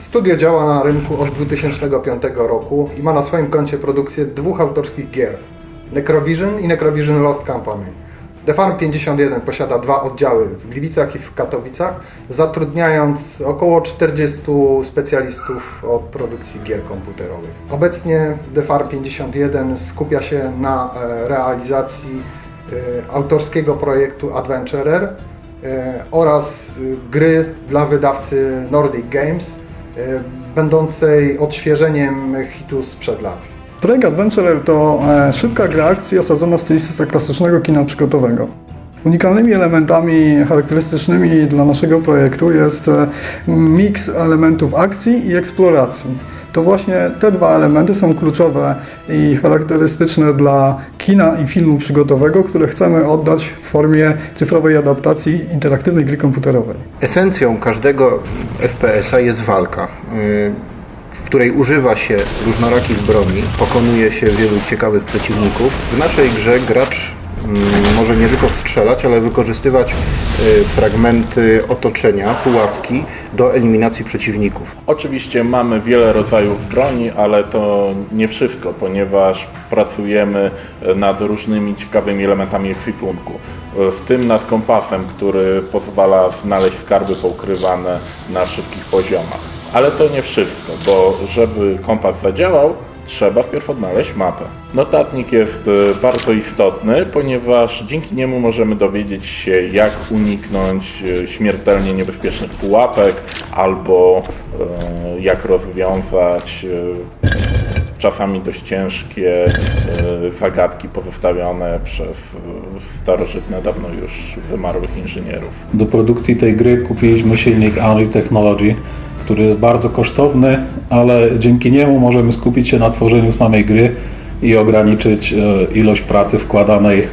Studio działa na rynku od 2005 roku i ma na swoim koncie produkcję dwóch autorskich gier. Necrovision i Necrovision Lost Company. The Farm 51 posiada dwa oddziały w Gliwicach i w Katowicach, zatrudniając około 40 specjalistów od produkcji gier komputerowych. Obecnie The Farm 51 skupia się na e, realizacji e, autorskiego projektu Adventurer e, oraz gry dla wydawcy Nordic Games, będącej odświeżeniem hitu sprzed lat. Projekt Adventurer to e, szybka gra akcji osadzona w stylistyce klasycznego kina przygotowego. Unikalnymi elementami charakterystycznymi dla naszego projektu jest e, miks elementów akcji i eksploracji. To właśnie te dwa elementy są kluczowe i charakterystyczne dla kina i filmu przygotowego, które chcemy oddać w formie cyfrowej adaptacji interaktywnej gry komputerowej. Esencją każdego FPS-a jest walka, y, w której używa się różnorakich broni, pokonuje się wielu ciekawych przeciwników. W naszej grze gracz może nie tylko strzelać, ale wykorzystywać y, fragmenty otoczenia, pułapki do eliminacji przeciwników. Oczywiście mamy wiele rodzajów broni, ale to nie wszystko, ponieważ pracujemy nad różnymi ciekawymi elementami ekwipunku. W tym nad kompasem, który pozwala znaleźć skarby poukrywane na wszystkich poziomach. Ale to nie wszystko, bo żeby kompas zadziałał, trzeba wpierw odnaleźć mapę. Notatnik jest e, bardzo istotny, ponieważ dzięki niemu możemy dowiedzieć się, jak uniknąć e, śmiertelnie niebezpiecznych pułapek, albo e, jak rozwiązać czasami dość ciężkie zagadki pozostawione przez starożytne, dawno już wymarłych inżynierów. Do produkcji tej gry kupiliśmy silnik Unreal Technology, który jest bardzo kosztowny, ale dzięki niemu możemy skupić się na tworzeniu samej gry i ograniczyć e, ilość pracy wkładanej e,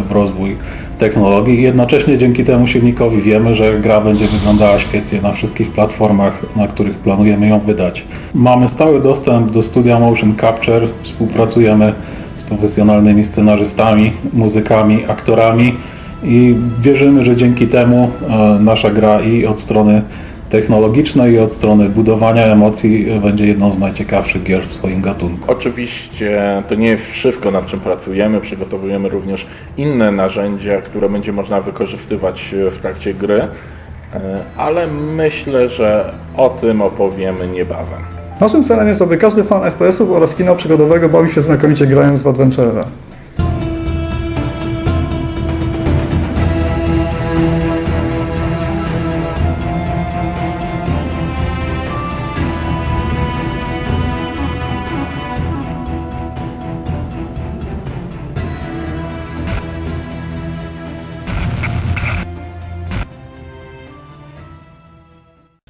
w rozwój technologii. Jednocześnie dzięki temu silnikowi wiemy, że gra będzie wyglądała świetnie na wszystkich platformach, na których planujemy ją wydać. Mamy stały dostęp do studia Motion Capture, współpracujemy z profesjonalnymi scenarzystami, muzykami, aktorami i wierzymy, że dzięki temu e, nasza gra i od strony technologicznej i od strony budowania emocji e, będzie jedną z najciekawszych gier w swoim gatunku. Oczywiście to nie jest wszystko, nad czym pracujemy. Przygotowujemy również inne narzędzia, które będzie można wykorzystywać w trakcie gry, e, ale myślę, że o tym opowiemy niebawem. Naszym celem jest, aby każdy fan FPS-ów oraz kina przygodowego bawił się znakomicie grając w Adventurera.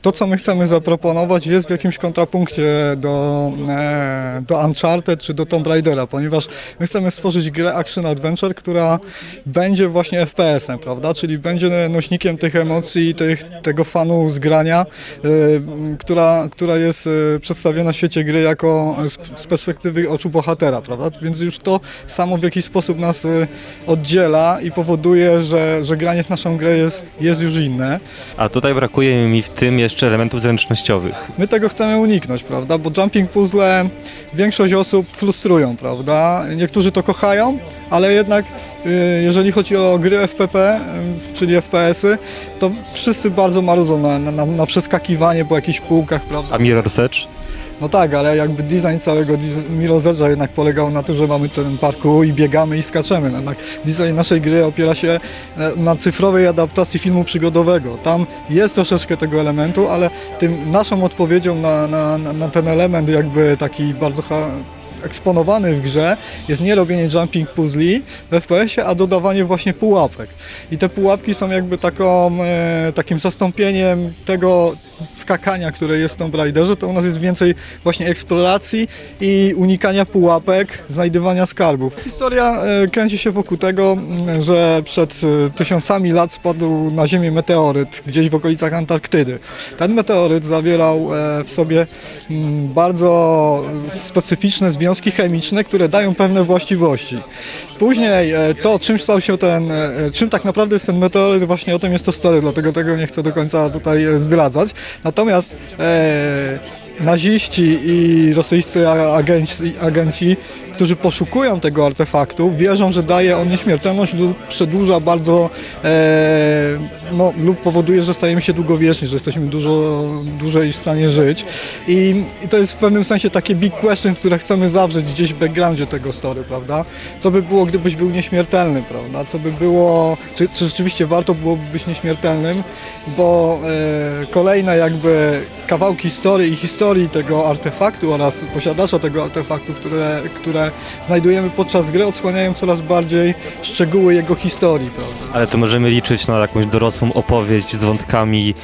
To, co my chcemy zaproponować, jest w jakimś kontrapunkcie do, e, do Uncharted czy do Tomb Raidera, ponieważ my chcemy stworzyć grę Action Adventure, która będzie właśnie FPS-em, prawda? Czyli będzie nośnikiem tych emocji, tych, tego fanu z grania, e, która, która jest e, przedstawiona w świecie gry jako z, perspektywy oczu bohatera, prawda? Więc już to samo w jakiś sposób nas oddziela i powoduje, że, że granie w naszą grę jest, jest już inne. A tutaj brakuje mi w tym jeszcze elementów zręcznościowych. My tego chcemy uniknąć, prawda? Bo jumping puzzle większość osób frustrują, prawda? Niektórzy to kochają, ale jednak y, jeżeli chodzi o gry FPP, y, czyli FPS-y, to wszyscy bardzo marudzą na, na, na przeskakiwanie po jakichś półkach, prawda? A Mirror's Edge? No tak, ale jakby design całego Edge'a jednak polegał na tym, że mamy ten parkour i biegamy i skaczemy. Jednak design naszej gry opiera się e, na cyfrowej adaptacji filmu przygodowego. Tam jest troszeczkę tego elementu, ale tym naszą odpowiedzią na, na, na, ten element jakby taki bardzo eksponowany w grze jest nie robienie jumping puzli w FPS-ie, a dodawanie właśnie pułapek. I te pułapki są jakby taką, e, takim zastąpieniem tego skakania, które jest w Tomb Raiderze, to u nas jest więcej właśnie eksploracji i unikania pułapek, znajdywania skarbów. Historia e, kręci się wokół tego, m, że przed e, tysiącami lat spadł na Ziemię meteoryt gdzieś w okolicach Antarktydy. Ten meteoryt zawierał e, w sobie m, bardzo specyficzne związki związki chemiczne, które dają pewne właściwości. Później e, to, czym stał się ten, e, czym tak naprawdę jest ten meteoryt, właśnie o tym jest to story, dlatego tego nie chcę do końca tutaj e, zdradzać. Natomiast naziści i rosyjscy agenci, agenci, którzy poszukują tego artefaktu, wierzą, że daje on nieśmiertelność lub przedłuża bardzo, e, no, lub powoduje, że stajemy się długowieczni, że jesteśmy dużo dłużej w stanie żyć. I, I to jest w pewnym sensie takie big question, które chcemy zawrzeć gdzieś w backgroundzie tego story, prawda? Co by było, gdybyś był nieśmiertelny, prawda? Co by było, czy, czy rzeczywiście warto byłoby być nieśmiertelnym, bo e, kolejne jakby kawałki historii i historii tego artefaktu oraz posiadacza tego artefaktu, które, które znajdujemy podczas gry, odsłaniają coraz bardziej szczegóły jego historii, prawda? Ale to możemy liczyć na jakąś dorosłą opowieść z wątkami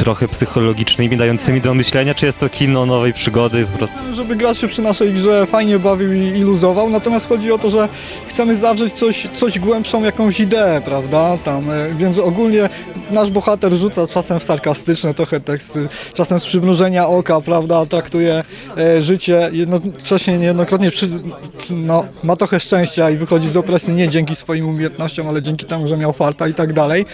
trochę psychologicznymi, dającymi do myślenia, czy jest to kino nowej przygody po prostu? żeby gracz się przy naszej grze fajnie bawił i, i luzował, natomiast chodzi o to, że chcemy zawrzeć coś, coś głębszą, jakąś ideę, prawda, tam, e, więc ogólnie nasz bohater rzuca czasem w sarkastyczne trochę teksty, czasem z przymrużenia oka, prawda, traktuje e, życie, jednocześnie niejednokrotnie przy, no, ma trochę szczęścia i wychodzi z opresji nie dzięki swoim umiejętnościom, ale dzięki temu, że miał farta i tak dalej,